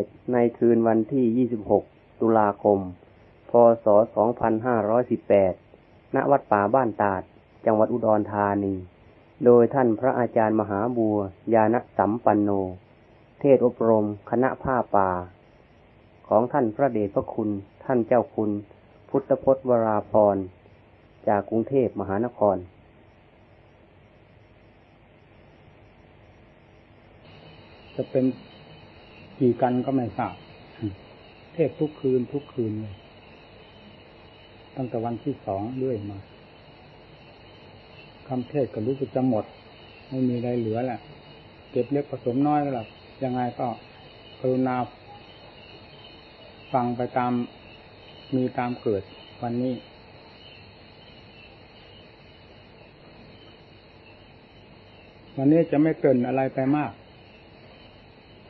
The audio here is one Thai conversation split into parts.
ศในคืนวันที่ 26 ตุลาคม พศ 2518 ณ วัดป่าบ้านตาด จังหวัดอุดรธานี โดยท่านพระอาจารย์มหาบัวยานสัมปันโน เทศอบรมคณะผ้าป่า ของท่านพระเดชพระคุณ ท่านเจ้าคุณ พุทธพจน์วราพร จากกรุงเทพมหานครจะเป็น กี่กันก็ไม่ทราบเทศทุกคืนทุกคืนเลยตั้งแต่วันที่สองเรื่อยมาคำเทศก็รู้สึกจะหมด ไม่มีอะไรเหลือแหละ เก็บเล็กผสมน้อยก็แล้วยังไงก็กรุณาฟังไปตามมีตามเกิดวันนี้ วันนี้จะไม่เกินอะไรไปมาก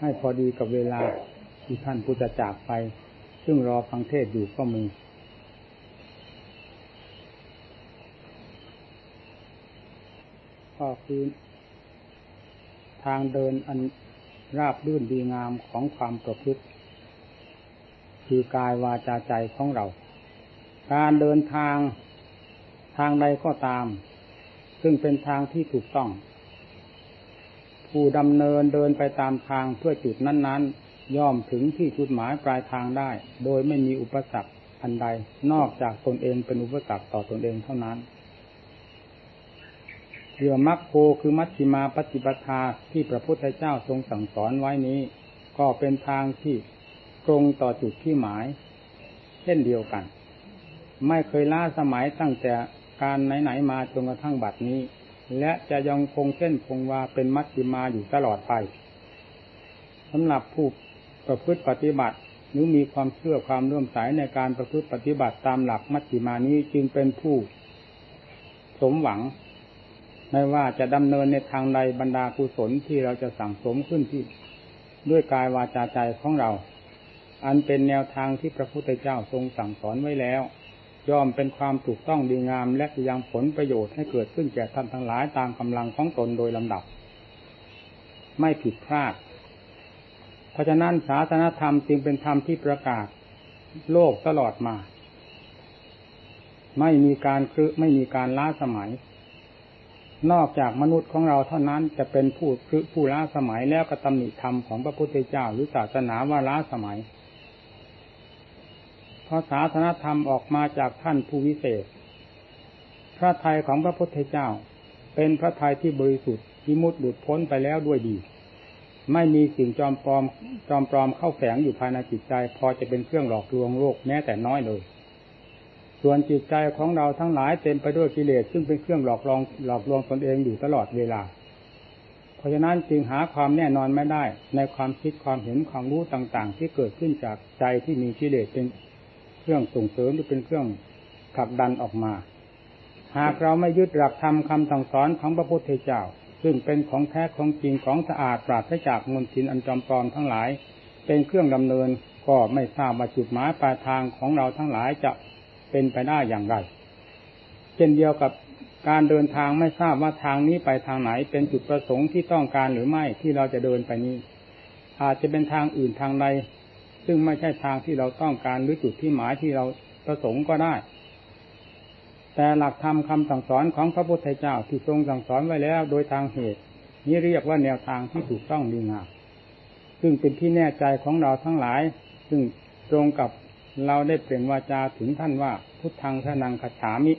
ให้พอดีกับเวลาที่ท่านผู้จะจากไป ซึ่งรอฟังเทศอยู่ก็มี ก็คือทางเดินอันราบรื่นดีงามของความประพฤติ คือกายวาจาใจของเรา การเดินทางทางใดก็ตาม ซึ่งเป็นทางที่ถูกต้อง ผู้ดำเนินเดินไปตามทางเพื่อจุดนั้น ๆ ย่อมถึงที่จุดหมายปลายทางได้ โดยไม่มีอุปสรรคอันใด นอกจากตนเองเป็นอุปสรรคต่อตนเองเท่านั้นเรือมัคโคคือมัชฌิมาปฏิปทาที่พระพุทธเจ้าทรงสั่งสอนไว้นี้ ก็เป็นทางที่ตรงต่อจุดที่หมาย เช่นเดียวกัน ไม่เคยล้าสมัยตั้งแต่การไหนๆมาจนกระทั่งบัดนี้ และจะยังคงเส้นคงวาเป็นมัชฌิมาอยู่ตลอดไปสำหรับผู้ประพฤติปฏิบัติหรือมีความเชื่อความเลื่อมใสในการประพฤติปฏิบัติตามหลักมัชฌิมานี้จึงเป็นผู้ สมหวัง ไม่ว่าจะดำเนินในทางใดบรรดากุศลที่เราจะสั่งสมขึ้นที่ ด้วยกายวาจาใจของเรา อันเป็นแนวทางที่พระพุทธเจ้าทรงสั่งสอนไว้แล้ว ยอมเป็นความถูกต้องดีงาม และยังผลประโยชน์ให้เกิดขึ้นแก่ท่านทั้งหลายตามกำลังของตนโดยลำดับ ไม่ผิดพลาด เพราะฉะนั้นศาสนธรรมจึงเป็นธรรมที่ประกาศโลกตลอดมา ไม่มีการคือไม่มีการล้าสมัย นอกจากมนุษย์ของเราเท่านั้นจะเป็นผู้คือผู้ล้าสมัยแล้วกระตำหนิธรรมของพระพุทธเจ้าหรือศาสนาว่าล้าสมัย พราะศาสนาธรรมออกมาจากท่านผู้วิเศษ พระทัยของพระพุทธเจ้า เป็นพระทัยที่บริสุทธิ์ที่มุดหลุดพ้นไปแล้วด้วยดี ไม่มีสิ่งจอมปลอมจอมปลอมเข้าแฝงอยู่ภายในจิตใจ พอจะเป็นเครื่องหลอกลวงโลกแม้แต่น้อยเลย ส่วนจิตใจของเราทั้งหลายเต็มไปด้วยกิเลสซึ่งเป็นเครื่องหลอกลวงหลอกลวงตนเองอยู่ตลอดเวลา เพราะฉะนั้นจึงหาความแน่นอนไม่ได้ ในความคิดความเห็นความรู้ต่างๆ ที่เกิดขึ้นจากใจที่มีกิเลสเป็น เครื่องส่งเสริมหรือเป็นเครื่องผลักดันออกมา หากเราไม่ยึดหลักธรรมคาสั่งสอนของพระพุทธเจ้า ซึ่งเป็นของแท้ของจริงของสะอาดปราศจากมลทินอันจอมปลอมทั้งหลาย เป็นเครื่องดำเนินก็ไม่ทราบว่าจุดหมายปลายทางของเราทั้งหลายจะเป็นไปได้อย่างไร เช่นเดียวกับการเดินทางไม่ทราบว่าทางนี้ไปทางไหนเป็นจุดประสงค์ที่ต้องการหรือไม่ที่เราจะเดินไปนี้ อาจจะเป็นทางอื่นทางใด ซึ่งไม่ใช่ทางที่เราต้องการหรือจุดที่หมายที่เราประสงค์ก็ได้ แต่หลักธรรมคาสั่งสอนของพระพุทธเจ้าที่ทรงสั่งสอนไว้แล้ว โดยทางเหตุ นี้เรียกว่าแนวทางที่ถูกต้องดีงามซึ่งเป็นที่แน่ใจของเราทั้งหลาย ซึ่งตรงกับเราได้เปล่งวาจาถึงท่านว่า พุทธังทนังคฉามิ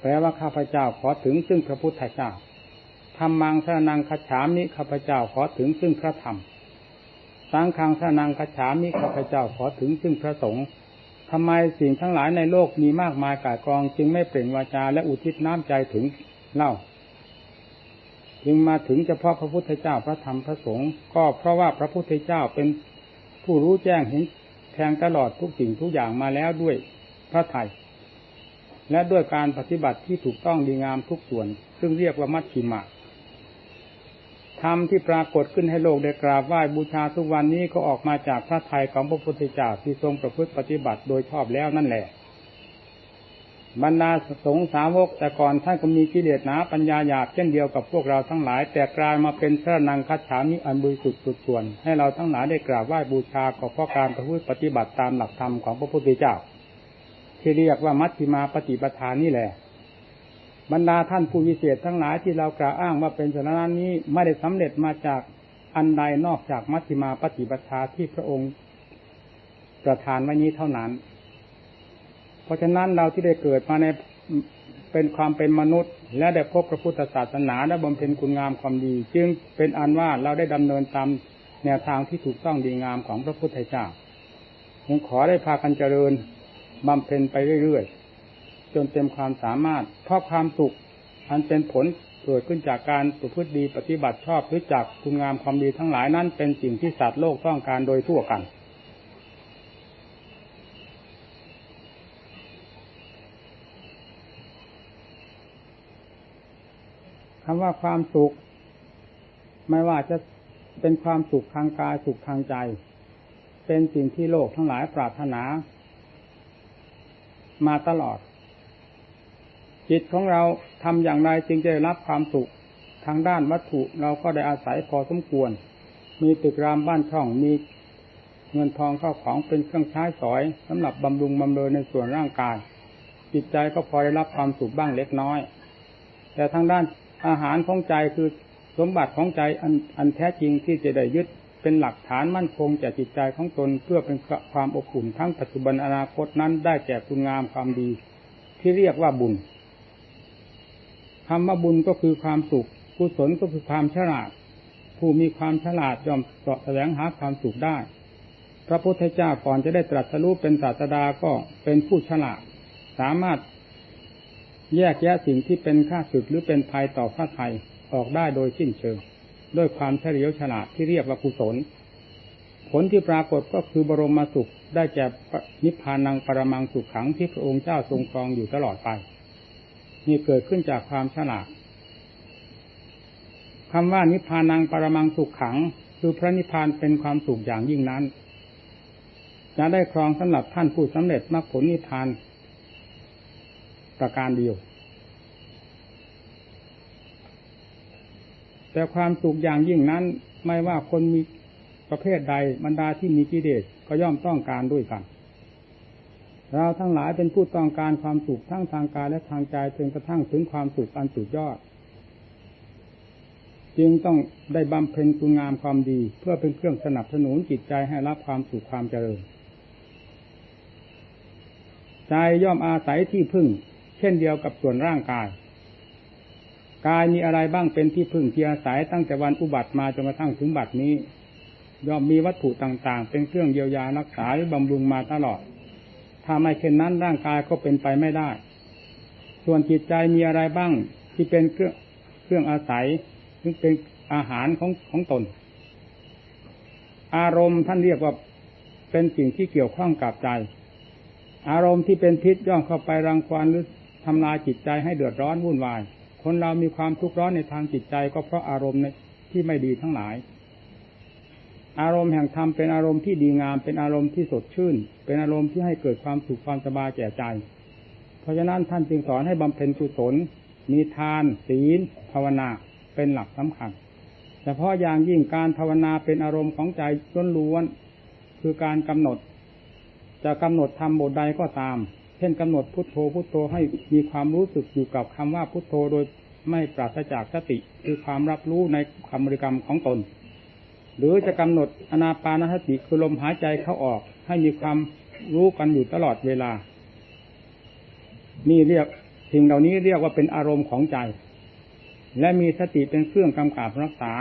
แปลว่าข้าพเจ้าขอถึงซึ่งพระพุทธเจ้าธรรมังทนังคฉามิข้าพเจ้าขอถึงซึ่งพระธรรม สังฆังทนังคฉามิข้าพเจ้าขอถึงซึ่งพระสงฆ์ทำไมสิ่งทั้งหลายในโลกมีมากมายกายกอง จึงไม่เปล่งวาจาและอุทิศน้ำใจถึงเล่า จึงมาถึงเฉพาะพระพุทธเจ้าพระธรรมพระสงฆ์ก็เพราะว่าพระพุทธเจ้าเป็นผู้รู้แจ้งเห็นแทงตลอดทุกสิ่งทุกอย่างมาแล้วด้วยพระไทยและด้วยการปฏิบัติที่ถูกต้องดีงามทุกส่วน ซึ่งเรียกว่ามัชชิมะ ธรรมที่ปรากฏขึ้นให้โลกได้กราบไหว้บูชาทุกวันนี้ก็ออกมาจากพระไทยของพระพุทธเจ้าที่ทรงประพฤติปฏิบัติโดยชอบแล้วนั่นแหละ บรรดาสงสาวกแต่ก่อนท่านก็มีกิเลสหนาปัญญาหยาบเช่นเดียวกับพวกเราทั้งหลาย แต่กลายมาเป็นพระนังคัจฉามิอันบริสุทธิ์สุดส่วน ให้เราทั้งหลายได้กราบไหว้บูชาก็เพราะการประพฤติปฏิบัติตามหลักธรรมของพระพุทธเจ้า ที่เรียกว่ามัชฌิมาปฏิปทานนี่แหละ บรรดาท่านผู้วิเศษทั้งหลายที่เรากล่าวอ้างว่าเป็นสาระนี้ไม่ได้สำเร็จมาจากอันใดนอกจากมัชฌิมาปฏิปทาที่พระองค์ประทานไว้นี้เท่านั้น เพราะฉะนั้นเราที่ได้เกิดมาในเป็นความเป็นมนุษย์ และได้พบพระพุทธศาสนาและบำเพ็ญคุณงามความดี จึงเป็นอันว่าเราได้ดำเนินตามแนวทางที่ถูกต้องดีงามของพระพุทธเจ้าผมขอได้พากันเจริญบำเพ็ญไปเรื่อยๆ จนเต็มความสามารถเพราะความสุขอันเป็นผลเกิดขึ้นจากการประพฤติดีปฏิบัติชอบหรือจากคุณงามความดีทั้งหลายนั้นเป็นสิ่งที่สัตว์โลกต้องการโดยทั่วกัน คำว่าความสุข ไม่ว่าจะเป็นความสุขทางกายสุขทางใจ เป็นสิ่งที่โลกทั้งหลายปรารถนา มาตลอด จิตของเราทำอย่างไรจึงจะได้รับความสุขทางด้านวัตถุเราก็ได้อาศัยพอสมควร มีตึกรามบ้านช่องมีเงินทองเข้าของเป็นเครื่องใช้สอยสำหรับบำรุงบำเรอในส่วนร่างกาย จิตใจก็พอได้รับความสุขบ้างเล็กน้อย แต่ทางด้านอาหารของใจคือสมบัติของใจอันอันแท้จริงที่จะได้ยึดเป็นหลักฐานมั่นคงแก่จิตใจของตนเพื่อเป็นความอบอุ่นทั้งปัจจุบันอนาคตนั้นได้แก่คุณงามความดี ที่เรียกว่าบุญ คำว่าบุญก็คือความสุข กุศลก็คือความฉลาด ผู้มีความฉลาดย่อมเสาะแสวงหาความสุขได้ พระพุทธเจ้าก่อนจะได้ตรัสรู้เป็นศาสดาก็เป็นผู้ฉลาด สามารถแยกแยะสิ่งที่เป็นค่าศึกหรือเป็นภัยต่อพระไทยออกได้โดยสิ้นเชิง ด้วยความเฉลียวฉลาดที่เรียกว่ากุศล ผลที่ปรากฏก็คือบรมสุขได้แก่นิพพานังปรมังสุขขังที่พระองค์เจ้าทรงครองอยู่ตลอดไป นี่เกิดขึ้นจากความฉลาดคำว่านิพพานังปรมังสุขขัง คือพระนิพพานเป็นความสุขอย่างยิ่งนั้น จะได้ครองสำหรับท่านผู้สำเร็จมรรคผลนิพพานประการเดียว แต่ความสุขอย่างยิ่งนั้นไม่ว่าคนมีประเภทใดบรรดาที่มีกิเลสก็ย่อมต้องการด้วยกัน เราทั้งหลายเป็นผู้ต้องการความสุขทั้งทางกายและทางใจจนกระทั่งถึงความสุขอันสุดยอด จึงต้องได้บำเพ็ญคุณงามความดี เพื่อเป็นเครื่องสนับสนุนจิตใจให้รับความสุขความเจริญใจย่อมอาศัยที่พึ่ง เช่นเดียวกับส่วนร่างกาย กายมีอะไรบ้างเป็นที่พึ่งที่อาศัยตั้งแต่วันอุบัติมาจนกระทั่งถึงบัดนี้ ย่อมมีวัตถุต่างๆ เป็นเครื่องเยียวยารักษาหรือบำรุงมาตลอด ถ้าไม่เช่นนั้นร่างกายก็เป็นไปไม่ได้ ส่วนจิตใจมีอะไรบ้าง ที่เป็นเครื่องเครื่องอาศัยซึ่งเป็นอาหารของของตน อารมณ์ท่านเรียกว่าเป็นสิ่งที่เกี่ยวข้องกับใจ อารมณ์ที่เป็นพิษย่อมเข้าไปรังควานหรือทำลายจิตใจให้เดือดร้อนวุ่นวาย คนเรามีความทุกข์ร้อนในทางจิตใจ ก็เพราะอารมณ์ที่ไม่ดีทั้งหลาย อารมณ์แห่งธรรมเป็นอารมณ์ที่ดีงาม เป็นอารมณ์ที่สดชื่น เป็นอารมณ์ที่ให้เกิดความสุขความสบายแก่ใจ เพราะฉะนั้นท่านจึงสอนให้บำเพ็ญกุศล มีทาน ศีล ภาวนาเป็นหลักสำคัญเฉพาะอย่างยิ่งการภาวนาเป็นอารมณ์ของใจล้วนๆคือการกำหนด จะกำหนดทำบทใดก็ตาม เช่นกำหนดพุทโธพุทโธให้มีความรู้สึกอยู่กับคำว่าพุทโธโดยไม่ปราศจากสติ คือความรับรู้ในคำบริกรรมของตน หรือจะกำหนดอนาปานสติคือลมหายใจเข้าออก ให้มีความรู้กันอยู่ตลอดเวลา นี่เรียกสิ่งเหล่านี้เรียกว่าเป็นอารมณ์ของใจ และมีสติเป็นเครื่องกำกับรักษา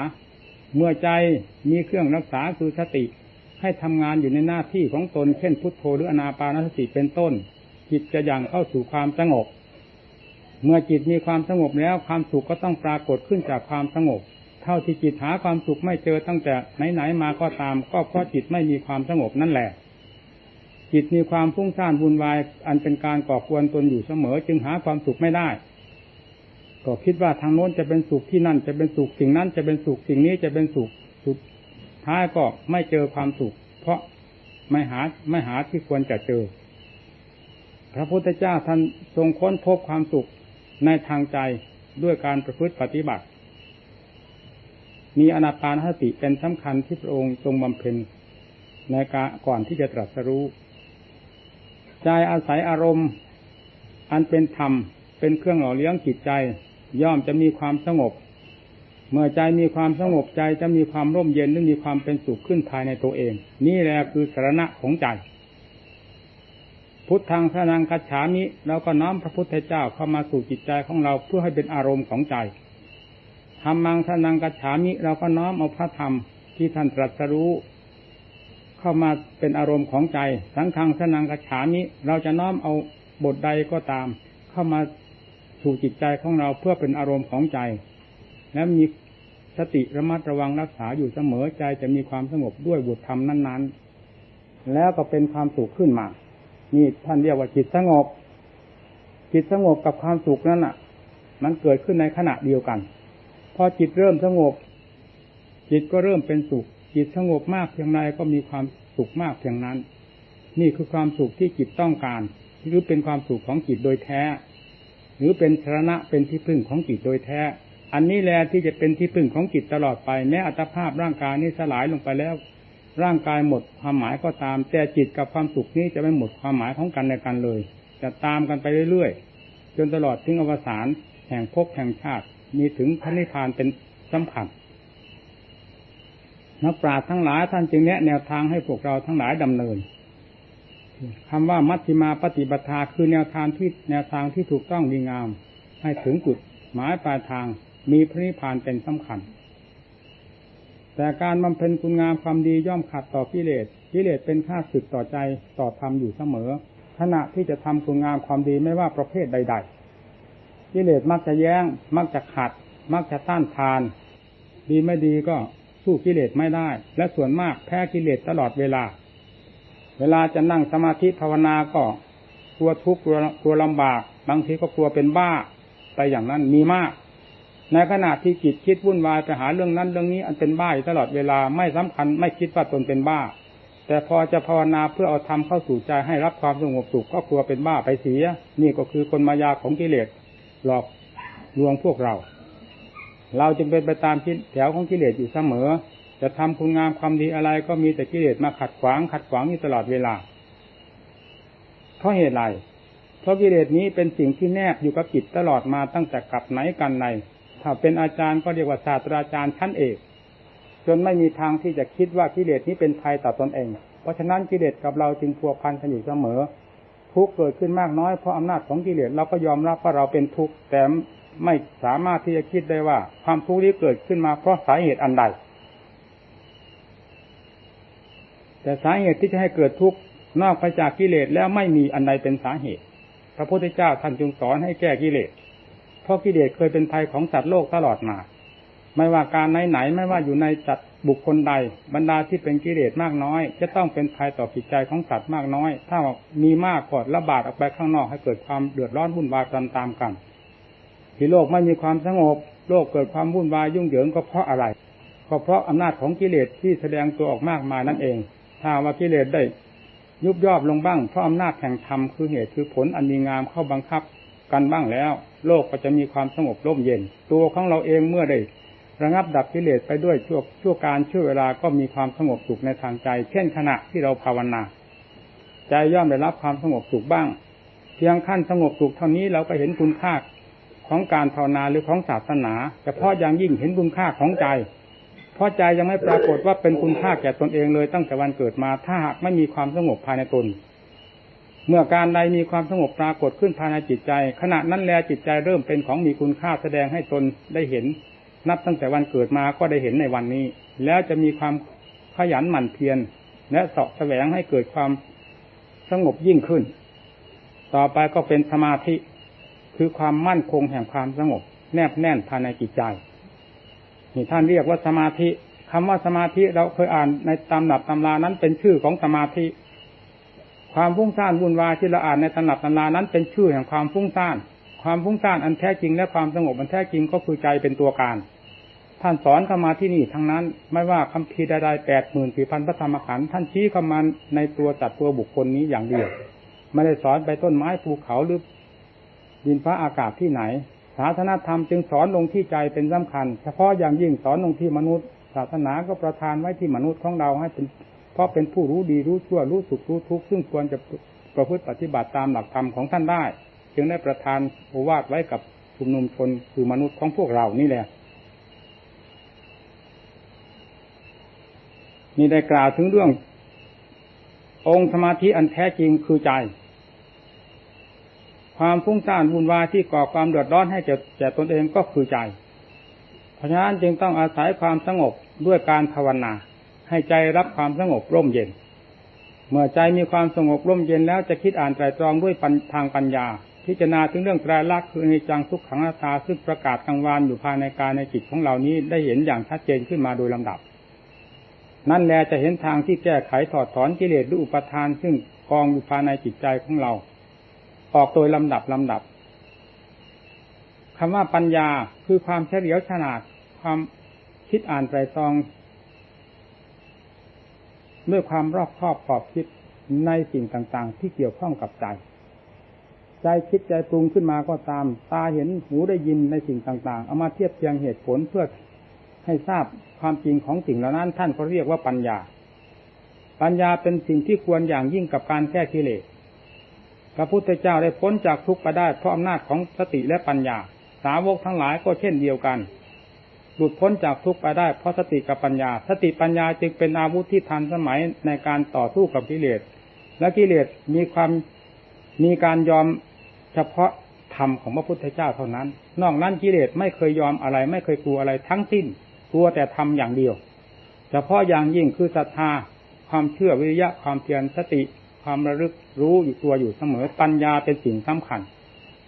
เมื่อใจมีเครื่องรักษาคือสติ ให้ทำงานอยู่ในหน้าที่ของตน เช่นพุทโธหรืออนาปานสติเป็นต้น จิตจะยังเข้าสู่ความสงบ เมื่อจิตมีความสงบแล้วความสุขก็ต้องปรากฏขึ้นจากความสงบ เท่าที่จิตหาความสุขไม่เจอตั้งแต่ไหนๆมาก็ตาม ก็เพราะจิตไม่มีความสงบนั่นแหละ จิตมีความฟุ้งซ่านวุ่นวาย อันเป็นการก่อควรตนอยู่เสมอ จึงหาความสุขไม่ได้ ก็คิดว่าทางโน้นจะเป็นสุขที่นั่น จะเป็นสุขสิ่งนั้นจะเป็นสุขสิ่งนี้จะเป็นสุขสุดท้ายก็ไม่เจอความสุข เพราะไม่หาไม่หาที่ควรจะเจอ พระพุทธเจ้าท่านทรงค้นพบความสุขในทางใจด้วยการประพฤติปฏิบัติ มีอนาปานสติเป็นสำคัญที่พระองค์ทรงบำเพ็ญในกาก่อนที่จะตรัสรู้ใจอาศัยอารมณ์ อันเป็นธรรมเป็นเครื่องหล่อเลี้ยงจิตใจ ย่อมจะมีความสงบ เมื่อใจมีความสงบใจจะมีความร่มเย็นและมีความเป็นสุขขึ้นภายในตัวเอง นี่แหละคือสาระของใจ พุทธังสนังคัจฉามิเราก็น้อมพระพุทธเจ้าเข้ามาสู่จิตใจของเราเพื่อให้เป็นอารมณ์ของใจ ธรรมังสนังกัจฉามิ เราก็น้อมเอาพระธรรมที่ท่านตรัสรู้ เข้ามาเป็นอารมณ์ของใจ สังฆังสนังกัจฉามิ เราจะน้อมเอาบทใดก็ตาม เข้ามาสู่จิตใจของเราเพื่อเป็นอารมณ์ของใจ และมีสติระมัดระวังรักษาอยู่เสมอใจจะมีความสงบด้วยบุตรธรรมนั้นๆ แล้วก็เป็นความสุขขึ้นมา นี่ท่านเรียกว่าจิตสงบ จิตสงบกับความสุขนั้นอะ มันเกิดขึ้นในขณะเดียวกัน อจิตเริ่มสงบ จิตก็เริ่มเป็นสุข จิตสงบมากเพียงไรก็มีความสุขมากเพียงนั้น นี่คือความสุขที่จิตต้องการ หรือเป็นความสุขของจิตโดยแท้ หรือเป็นชนะเป็นที่พึ่งของจิตโดยแท้ อันนี้แหละที่จะเป็นที่พึ่งของจิตตลอดไปแม้อัตภาพร่างกายนี้สลายลงไปแล้ว ร่างกายหมดความหมายก็ตาม แต่จิตกับความสุขนี้จะไม่หมดความหมายของกันในกันเลย จะตามกันไปเรื่อยๆจนตลอดถึงอวสานแห่งภพแห่งชาติ มีถึงพระนิพพานเป็นสำคัญนักปราชญ์ทั้งหลายท่านจึงแนะแนวทางให้พวกเราทั้งหลายดำเนินคำว่ามัชฌิมาปฏิบัติคือแนวทางที่แนวทางที่ถูกต้องดีงาม ให้ถึงจุดหมายปลายทางมีพระนิพพานเป็นสำคัญ แต่การบำเพ็ญคุณงามความดีย่อมขัดต่อกิเลสกิเลสเป็นข้าศึกต่อใจต่อธรรมอยู่เสมอ ขณะที่จะทำคุณงามความดีไม่ว่าประเภทใด ๆ กิเลสมักจะแย้ง มักจะขัด มักจะต้านทาน ดีไม่ดีก็สู้กิเลสไม่ได้ และส่วนมากแพ้กิเลสตลอดเวลา เวลาจะนั่งสมาธิภาวนาก็กลัวทุกข์กลัวลำบาก บางทีก็กลัวเป็นบ้าไปอย่างนั้นมีมาก ในขณะที่จิตคิดวุ่นวายไปหาเรื่องนั้นเรื่องนี้อันเป็นบ้าตลอดเวลาไม่สำคัญไม่คิดว่าตนเป็นบ้า แต่พอจะภาวนาเพื่อเอาธรรมเข้าสู่ใจให้รับความสงบสุขก็กลัวเป็นบ้าไปเสีย นี่ก็คือคนมายาของกิเลส หลอกลวงพวกเรา เราจึงเป็นไปตามแถวของกิเลสอยู่เสมอ จะทำคุณงามความดีอะไรก็มีแต่กิเลสมาขัดขวาง ขัดขวางอยู่ตลอดเวลา เพราะเหตุไร เพราะกิเลสนี้เป็นสิ่งที่แนบอยู่กับจิตตลอดมาตั้งแต่กลับไหนกันในถ้าเป็นอาจารย์ก็เรียกว่าศาสตราจารย์ชั้นเอกจนไม่มีทางที่จะคิดว่ากิเลสนี้เป็นภัยต่อตนเอง เพราะฉะนั้นกิเลสกับเราจึงพัวพันกันอยู่เสมอ ทุกเกิดขึ้นมากน้อยเพราะอำนาจของกิเลสเราก็ยอมรับว่าเราเป็นทุกข์แต่ไม่สามารถที่จะคิดได้ว่า ความทุกข์นี้เกิดขึ้นมาเพราะสาเหตุอันใด แต่สาเหตุที่จะให้เกิดทุกข์นอกไปจากกิเลสแล้วไม่มีอันใดเป็นสาเหตุ พระพุทธเจ้าท่านจึงสอนให้แก้กิเลสเพราะกิเลสเคยเป็นภัยของสัตว์โลกตลอดมา ไม่ว่าการไหนๆไม่ว่าอยู่ในจัดบุคคลใด บรรดาที่เป็นกิเลสมากน้อย จะต้องเป็นภัยต่อจิตใจของสัตว์มากน้อย ถ้ามีมากกดระบาดออกไปข้างนอกให้เกิดความเดือดร้อนวุ่นวายตามๆกัน ที่โลกไม่มีความสงบ โลกเกิดความวุ่นวายยุ่งเหยิงก็เพราะอะไรก็เพราะอำนาจของกิเลสที่แสดงตัวออกมากมายนั่นเอง ถ้าว่ากิเลสได้ยุบย่อลงบ้างเพราะอำนาจแห่งธรรมคือเหตุคือผลอันดีงามเข้าบังคับกันบ้างแล้ว โลกก็จะมีความสงบร่มเย็น ตัวของเราเองเมื่อได้ ระงับดับกิเลสไปด้วยชั่วชั่วการชั่วเวลาก็มีความสงบสุขในทางใจ เช่นขณะที่เราภาวนา ใจย่อมได้รับความสงบสุขบ้าง เพียงขั้นสงบสุขเท่านี้เราก็เห็นคุณค่าของการภาวนาหรือของศาสนาเฉพาะอย่างยิ่งเห็นคุณค่าของใจ เพราะใจยังไม่ปรากฏว่าเป็นคุณค่าแก่ตนเองเลยตั้งแต่วันเกิดมาถ้าหากไม่มีความสงบภายในตน เมื่อการใดมีความสงบปรากฏขึ้นภายในจิตใจ ขณะนั้นแลจิตใจเริ่มเป็นของมีคุณค่าแสดงให้ตนได้เห็น นับตั้งแต่วันเกิดมาก็ได้เห็นในวันนี้ แล้วจะมีความขยันหมั่นเพียรและสาะแสวงให้เกิดความสงบยิ่งขึ้น ต่อไปก็เป็นสมาธิคือความมั่นคงแห่งความสงบ แนบแน่นภายในจิตใจนี่ท่านเรียกว่าสมาธิคำว่าสมาธิเราเคยอ่านในตำหนับตำรานั้นเป็นชื่อของสมาธิ ความฟุ้งซ่านวุ่นวายที่เราอ่านในตำหนับตำรานั้นเป็นชื่อแห่งความฟุ้งซ่าน ความฟุ้งซ่านอันแท้จริงและความสงบอันแท้จริงก็คือใจเป็นตัวการ ท่านสอนเข้ามาที่นี่ทั้งนั้น ไม่ว่าคำพีใดๆแปดหมื่นสี่พันพระธรรมขันธ์ท่านชี้เข้ามาในตัวจัดตัวบุคคลนี้อย่างเดียวไม่ได้สอนไปต้นไม้ภูเขาหรือดินฟ้าอากาศที่ไหน ศาสนาธรรมจึงสอนลงที่ใจเป็นสำคัญ เฉพาะอย่างยิ่งสอนลงที่มนุษย์ ศาสนาก็ประทานไว้ที่มนุษย์ของเราให้เป็นเพราะเป็นผู้รู้ดีรู้ชั่วรู้สุขรู้ทุกข์ซึ่งควรจะประพฤติปฏิบัติตามหลักธรรมของท่านได้ จึงได้ประทานโอวาทไว้กับชุมนุมชนคือมนุษย์ของพวกเรานี่แหละ นี่ได้กล่าวถึงเรื่อง องค์สมาธิอันแท้จริงคือใจ ความฟุ้งซ่านวุ่นวายที่ก่อความเดือดร้อนให้แก่แก่ตนเองก็คือใจ เพราะฉะนั้นจึงต้องอาศัยความสงบด้วยการภาวนา ให้ใจรับความสงบร่มเย็น เมื่อใจมีความสงบร่มเย็นแล้วจะคิดอ่านไตรตรองด้วยทางปัญญา พิจารณาถึงเรื่องไตรลักษณ์คือในจังทุกขังอาตาซึ่งประกาศกลางวานอยู่ภายในกายในจิตของเรานี้ได้เห็นอย่างชัดเจนขึ้นมาโดยลำดับ นั่นแหละจะเห็นทางที่แก้ไขถอดถอนกิเลสหรืออุปทาน ซึ่งกองอยู่ภายในจิตใจของเรา ออกโดยลำดับลำดับคำว่าปัญญาคือความเฉลียวฉลาดความคิดอ่านไตรตรอง ด้วยความรอบคอบขอบคิดในสิ่งต่างๆ ที่เกี่ยวข้องกับใจ ใจคิดใจปรุงขึ้นมาก็ตาม ตาเห็นหูได้ยินในสิ่งต่างๆ เอามาเทียบเทียงเหตุผลเพื่อให้ทราบ ความจริงของสิ่งเหล่านั้น ท่านก็เรียกว่าปัญญา ปัญญาเป็นสิ่งที่ควรอย่างยิ่งกับการแก้กิเลสพระพุทธเจ้าได้พ้นจากทุกข์ไปได้เพราะอำนาจของสติและปัญญา สาวกทั้งหลายก็เช่นเดียวกัน หลุดพ้นจากทุกข์ไปได้เพราะสติกับปัญญา สติปัญญาจึงเป็นอาวุธที่ทันสมัยในการต่อสู้กับกิเลส และกิเลสมีความมีการยอมเฉพาะธรรมของพระพุทธเจ้าเท่านั้น นอกนั้นกิเลสไม่เคยยอมอะไร ไม่เคยกลัวอะไรทั้งสิ้น กลัวแต่ทำอย่างเดียวเฉพาะอย่างยิ่งคือศรัทธาความเชื่อวิริยะความเพียรสติความระลึกรู้อยู่ตัวอยู่เสมอปัญญาเป็นสิ่งสำคัญ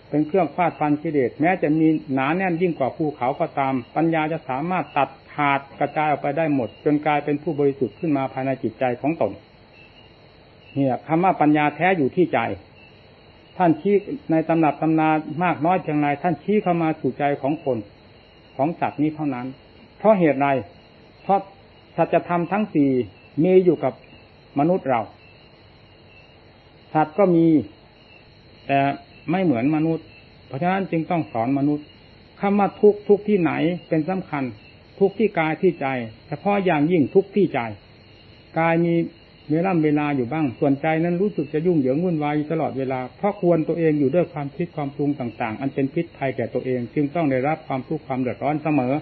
เป็นเครื่องฟาดฟันกิเลสแม้จะมีหนาแน่นยิ่งกว่าภูเขาก็ตาม ปัญญาจะสามารถตัดขาดกระจายออกไปได้หมด จนกลายเป็นผู้บริสุทธิ์ขึ้นมาภายในจิตใจของตนเนี่ยคำว่าปัญญาแท้อยู่ที่ใจ ท่านชี้ในตำรับตำนามากน้อยเพียงไรท่านชี้เข้ามาสู่ใจของคน ของสัตว์นี้เท่านั้น เพราะเหตุไร เพราะสัจธรรมทั้งสี่มีอยู่กับมนุษย์เรา สัตว์ก็มี แต่ไม่เหมือนมนุษย์ เพราะฉะนั้นจึงต้องสอนมนุษย์คำว่าทุกทุกที่ไหนเป็นสำคัญ ทุกที่กายที่ใจ เฉพาะอย่างยิ่งทุกที่ใจ กายมีเวลาเวลาอยู่บ้าง ส่วนใจนั้นรู้สึกจะยุ่งเหยิงวุ่นวายตลอดเวลา เพราะควรตัวเองอยู่ด้วยความคิดความปรุงต่าง ๆ อันเป็นพิษภัยแก่ตัวเอง จึงต้องได้รับความทุกข์ความเดือดร้อนเสมอ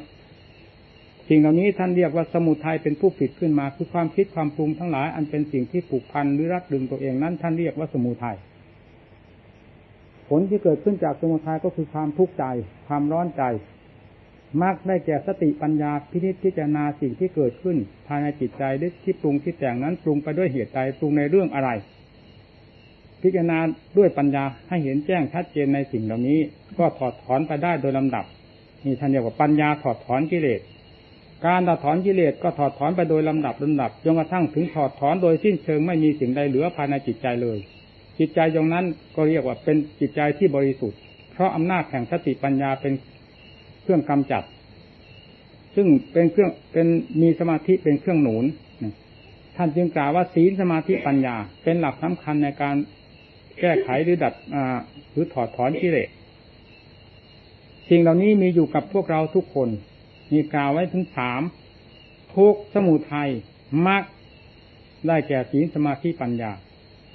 สิ่งเหล่านี้ท่านเรียกว่าสมุทัยเป็นผู้ผิดขึ้นมา คือความคิดความปรุงทั้งหลาย อันเป็นสิ่งที่ผูกพันหรือรัดดึงตัวเองนั้น ท่านเรียกว่าสมุทัยผลที่เกิดขึ้นจากสมุทัยก็คือความทุกข์ใจ ความร้อนใจมักได้แก่สติปัญญาพินิจพิจารณาสิ่งที่เกิดขึ้น ภายในจิตใจได้ที่ปรุงที่แต่งนั้นปรุงไปด้วยเหตุใดปรุงในเรื่องอะไร พิจารณาด้วยปัญญาให้เห็นแจ้งชัดเจนในสิ่งเหล่านี้ ก็ถอดถอนไปได้โดยลำดับนี่ท่านเรียกว่าปัญญาถอดถอนกิเลส การถอดถอนกิเลสก็ถอดถอนไปโดยลำดับลำดับจนกระทั่งถึงถอดถอนโดยสิ้นเชิงไม่มีสิ่งใดเหลือภายในจิตใจเลย จิตใจตรงนั้นก็เรียกว่าเป็นจิตใจที่บริสุทธิ์ เพราะอำนาจแห่งสติปัญญาเป็นเครื่องกำจัด ซึ่งเป็นเครื่องเป็นมีสมาธิเป็นเครื่องหนุนท่านจึงกล่าวว่าศีลสมาธิปัญญา เป็นหลักสำคัญในการแก้ไขหรือดัดหรือถอดถอนกิเลสสิ่งเหล่านี้มีอยู่กับพวกเราทุกคน มีกล่าวไว้ถึงสามทุกสมุทัยมรรคได้แก่ศีลสมาธิปัญญา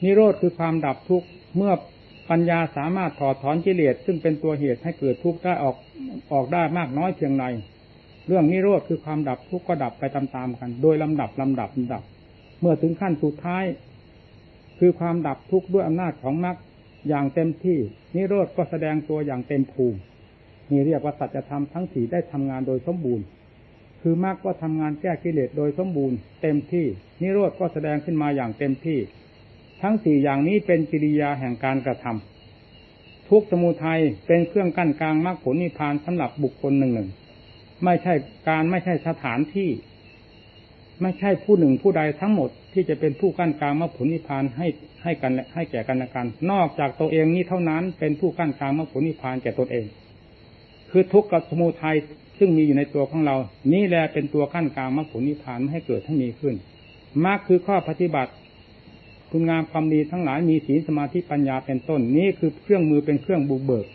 นิโรธคือความดับทุกข์เมื่อปัญญาสามารถถอดถอนกิเลสซึ่งเป็นตัวเหตุให้เกิดทุกข์ได้ออกออกได้มากน้อยเพียงไรเรื่องนิโรธคือความดับทุกข์ก็ดับไปตามๆกัน โดยลำดับลำดับลำดับ เมื่อถึงขั้นสุดท้าย คือความดับทุกข์ด้วยอำนาจของมรรคอย่างเต็มที่ นิโรธก็แสดงตัวอย่างเต็มภูมิ นี่เรียกว่าสัจธรรมทั้งสี่ได้ทำงานโดยสมบูรณ์ คือมรรคก็ทำงานแก้กิเลสโดยสมบูรณ์เต็มที่นิโรธก็แสดงขึ้นมาอย่างเต็มที่ ทั้งสี่อย่างนี้เป็นกิริยาแห่งการกระทำทุกสมุทัยเป็นเครื่องกั้นกลางมรรคผลนิพพานสำหรับบุคคลหนึ่งหนึ่งไม่ใช่การไม่ใช่สถานที่ ไม่ใช่ผู้หนึ่งผู้ใดทั้งหมดที่จะเป็นผู้กั้นกลางมรรคผลนิพพานให้ให้กันให้แก่กันและกัน นอกจากตัวเองนี้เท่านั้นเป็นผู้กั้นกลางมรรคผลนิพพานแก่ตนเอง คือทุกข์กับสมุทัยซึ่งมีอยู่ในตัวของเรา นี่แหละเป็นตัวขั้นกลางมรรคผลนิพพานไม่ให้เกิดให้มีขึ้นมรรคคือข้อปฏิบัติ คุณงามความดีทั้งหลายมีศีลสมาธิปัญญาเป็นต้น นี้คือเครื่องมือเป็นเครื่องบุกเบิก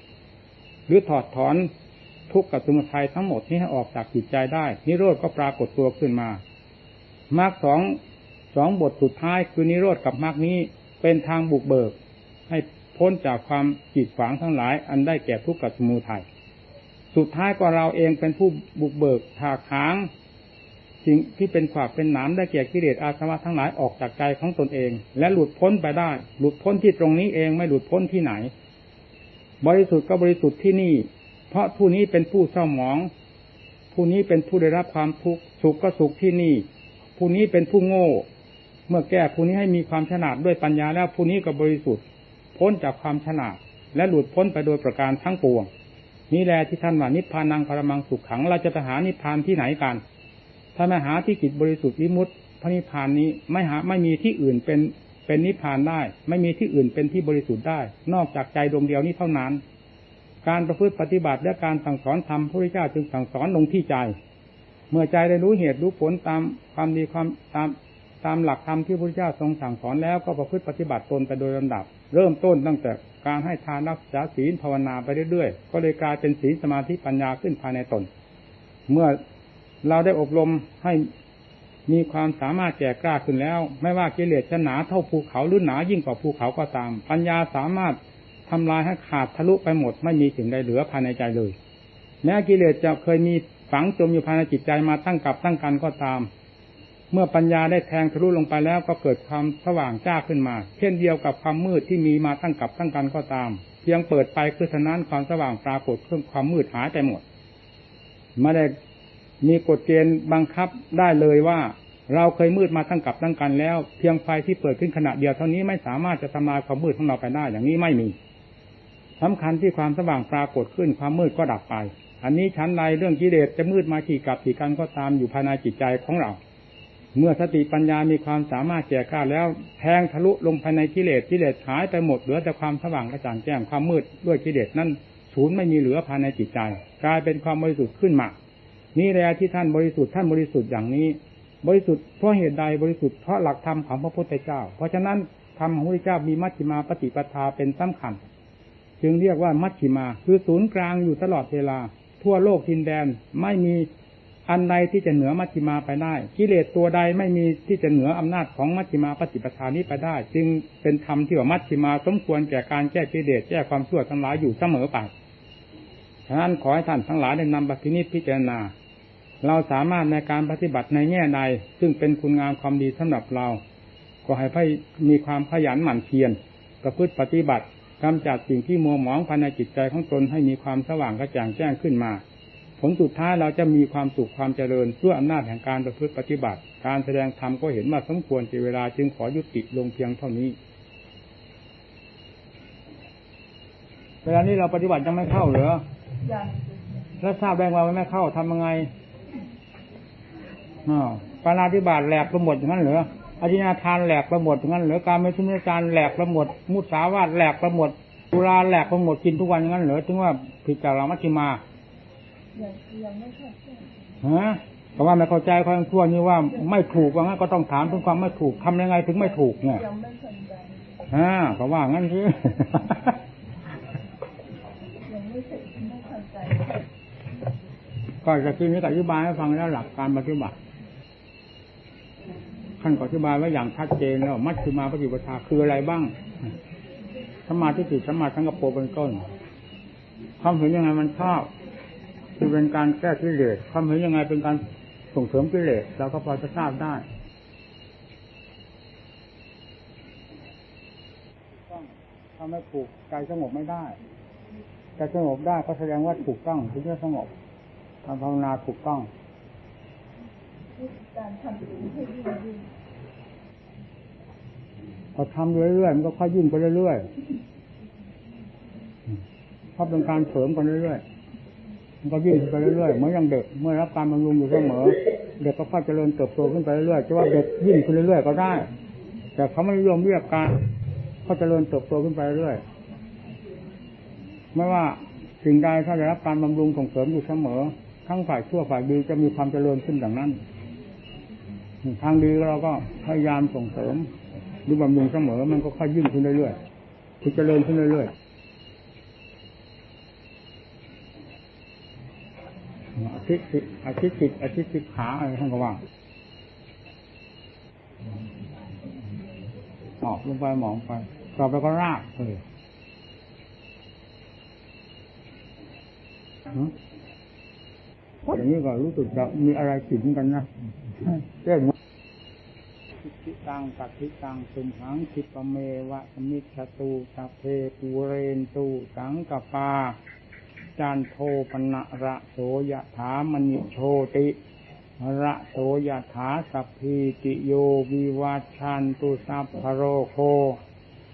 หรือถอดถอนทุกข์กับสมุทัยทั้งหมดนี้ให้ออกจากจิตใจได้ นิโรธก็ปรากฏตัวขึ้นมามรรคสองสองบทสุดท้ายคือนิโรธกับมรรคนี้เป็นทางบุกเบิก ให้พ้นจากความจิตฝังทั้งหลาย อันได้แก่ทุกข์กับสมุทัย สุดท้ายก็เราเองเป็นผู้บุกเบิกถากถางสิ่งที่เป็นขวากเป็นหนามได้แก่กิเลสอาสวะทั้งหลายออกจากใจของตนเอง และหลุดพ้นไปได้ หลุดพ้นที่ตรงนี้เองไม่หลุดพ้นที่ไหน บริสุทธิ์ก็บริสุทธิ์ที่นี่ เพราะผู้นี้เป็นผู้เศร้าหมอง ผู้นี้เป็นผู้ได้รับความทุกข์สุขก็สุขที่นี่ ผู้นี้เป็นผู้โง่ เมื่อแก้ผู้นี้ให้มีความฉลาดด้วยปัญญาแล้วผู้นี้ก็บริสุทธิ์ พ้นจากความฉลาด และหลุดพ้นไปโดยประการทั้งปวง นี่แหละที่ท่านว่านิพพานังพรมังสุขขัง เราจะไปหานิพพานที่ไหนกัน ถ้าไม่หาที่จิตบริสุทธิ์วิมุตติพระนิพพานนี้ไม่หาไม่มีที่อื่นเป็นเป็นนิพพานได้ ไม่มีที่อื่นเป็นที่บริสุทธิ์ได้ นอกจากใจดวงเดียวนี้เท่านั้น การประพฤติปฏิบัติและการสั่งสอนธรรมพระพุทธเจ้าจึงสั่งสอนลงที่ใจ เมื่อใจได้รู้เหตุรู้ผลตามความดีความตามตามหลักธรรมที่พระพุทธเจ้าทรงสั่งสอนแล้วก็ประพฤติปฏิบัติตนไปโดยลำดับ เริ่มต้นตั้งแต่ การให้ทานรักษาศีลภาวนาไปเรื่อยๆ ก็เลยกลายเป็นศีลสมาธิปัญญาขึ้นภายในตน เมื่อเราได้อบรมให้มีความสามารถแก่กล้าขึ้นแล้ว ไม่ว่ากิเลสจะหนาเท่าภูเขาหรือหนายิ่งกว่าภูเขาก็ตาม ปัญญาสามารถทำลายให้ขาดทะลุไปหมด ไม่มีสิ่งใดเหลือภายในใจเลย แม้กิเลสจะเคยมีฝังจมอยู่ภายในจิตใจมาตั้งกับตั้งกันก็ตาม เมื่อปัญญาได้แทงทะลุลงไปแล้วก็เกิดความสว่างจ้าขึ้นมา เช่นเดียวกับความมืดที่มีมาตั้งกับตั้งกันก็ตาม เพียงเปิดไปคือฉะนั้นความสว่างปรากฏขึ้นความมืดหายไปหมดไม่ได้มีกฎเกณฑ์บังคับได้เลยว่า เราเคยมืดมาตั้งกับตั้งกันแล้ว เพียงไฟที่เปิดขึ้นขณะเดียวเท่านี้ไม่สามารถจะทำลายความมืดของเราไปได้อย่างนี้ไม่มีสำคัญที่ความสว่างปรากฏขึ้นความมืดก็ดับไป อันนี้ชั้นใดเรื่องกิเลสจะมืดมาขี่กับขี่กันก็ตามอยู่ภายในจิตใจของเรา เมื่อสติปัญญามีความสามารถแก่กล้าแล้วแทงทะลุลงภายในกิเลสกิเลสหายไปหมดเหลือแต่ความสว่างกระจ่างแจ้งความมืดด้วยกิเลสนั่นศูนย์ไม่มีเหลือภายในจิตใจ กลายเป็นความบริสุทธิ์ขึ้นมา นี่แหละที่ท่านบริสุทธิ์ท่านบริสุทธิ์อย่างนี้ บริสุทธิ์เพราะเหตุใดบริสุทธิ์เพราะหลักธรรมของพระพุทธเจ้า เพราะฉะนั้นธรรมของพระพุทธเจ้ามีมัชฌิมาปฏิปทาเป็นสำคัญ จึงเรียกว่ามัชฌิมา คือศูนย์กลางอยู่ตลอดเวลา ทั่วโลกทินแดนไม่มี อันใดที่จะเหนือมัชฌิมาไปได้ กิเลสตัวใดไม่มีที่จะเหนืออำนาจของมัชฌิมาปฏิปทานี้ไปได้ จึงเป็นธรรมที่ว่ามัชฌิมาสมควรแก่การแก้กิเลสแก้ความชั่วทั้งหลายอยู่เสมอไปฉะนั้นขอให้ท่านทั้งหลายได้นำปฏินิพิจารณา เราสามารถในการปฏิบัติในแง่ใด ซึ่งเป็นคุณงามความดีสำหรับเรา ก็ให้ให้มีความขยันหมั่นเพียรประพฤติปฏิบัติกำจัดสิ่งที่มัวหมองภายในจิตใจของตนให้มีความสว่างกระจ่างแจ้งขึ้นมา ผลสุดท้ายเราจะมีความสุขความเจริญด้วยอำนาจแห่งการประพฤติปฏิบัติ การแสดงธรรมก็เห็นว่าสมควรเจเวลาจึงขอยุติลงเพียงเท่านี้ เวลานี้เราปฏิบัติยังไม่เข้าเหรอแล้วทราบได้ว่าไม่เข้าทำยังไงอ๋อปานาธิบาตแหลกไปหมดอย่างนั้นเหรออธินาทานแหลกไปหมดอย่างนั้นเหรอการไม่ชุมนุการแหลกไปหมด มุสาวาทแหลกไปหมดตุลาแหลกไปหมดกินทุกวันอย่างนั้นเหรอถึงว่าผิดจากเรามัชฌิมา ฮะแต่ว่าไม่เข้าใจความทั่วนี้ว่าไม่ถูกว่างั้นก็ต้องถามถึงความไม่ถูกทำยังไงถึงไม่ถูกเนี่ยฮะเพราะว่างั้นคือก็จะที่นี้ก็อธิบายให้ฟังแล้วหลักการปฏิบัติท่านก็อธิบายไว้อย่างชัดเจนแล้วมัชฌิมาปฏิปทาคืออะไรบ้างสมาธิจิตสมาสังกปรเป็นต้นความเห็นยังไงมันชอบ คือเป็นการแก้กิเลสความเห็นยังไงเป็นการส่งเสริมกิเลสเราก็พอจะทราบได้ต้องทำให้ถูกใจสงบไม่ได้ใจสงบได้ก็แสดงว่าถูกต้องถึงจะสงบทำภาวนาถูกต้องการทำสิ่งให้ยิ่งพอทำเรื่อยๆมันก็ค่อยยิ่งไปเรื่อยๆเพราะเป็นการเสริมกันเรื่อยๆ มันก็ยิ่งไปเรื่อยๆเหมือนอย่างเด็กเมื่อรับการบำรุงอยู่เสมอเด็กก็ค่อยเจริญเติบโตขึ้นไปเรื่อยๆจะว่าเด็กยิ่งขึ้นเรื่อยๆก็ได้ แต่เขาไม่นิยมเรียกการเขาเจริญเติบโตขึ้นไปเรื่อยไม่ว่าสิ่งใดถ้าได้รับการบำรุงส่งเสริมอยู่เสมอ ทั้งฝ่ายชั่วฝ่ายดีจะมีความเจริญขึ้นอย่างนั้น ทางดีเราก็พยายามส่งเสริมหรือบำรุงเสมอ มันก็ค่อยยิ่งขึ้นเรื่อยๆคือเจริญขึ้นเรื่อยๆ อาทิติอาทิติอาทิติขาอะไรท่านก็ว่าออกลงไปหมองไปต่อไปก็รากเลยอย่างนี้ก็รู้สึกจะมีอะไรติดกันนะเรื่องทิติตังปัติตังสุมหังคิปะเมวะสมิชตูสัพเพปูเรนตูสังกปา จานโทปนะระโสยถามณิโชติระโสยถาสัพพีติโยวิวัชชันตุสัพพโรโค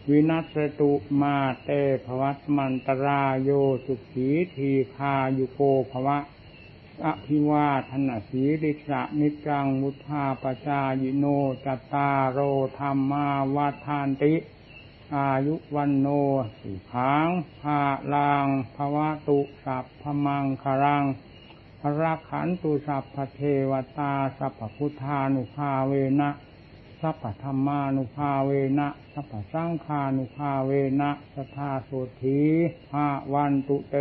วินัสตุมาเตภวัตมันตรายโยสุขีทีคายุโกภวะอภิวาทนาสีริสะนิจังมุทาปจายโนจตารโรธรรมาวาทานติ อายุวันโนสิขังภาลังภวะตุสัพพมังคารังพระขันตุสัพพเทวตาสัพพพุทธานุภาเวนะสัพพธรรมานุภาเวนะสัพพสังฆานุภาเวนะสทาโสธีภาวันตุเต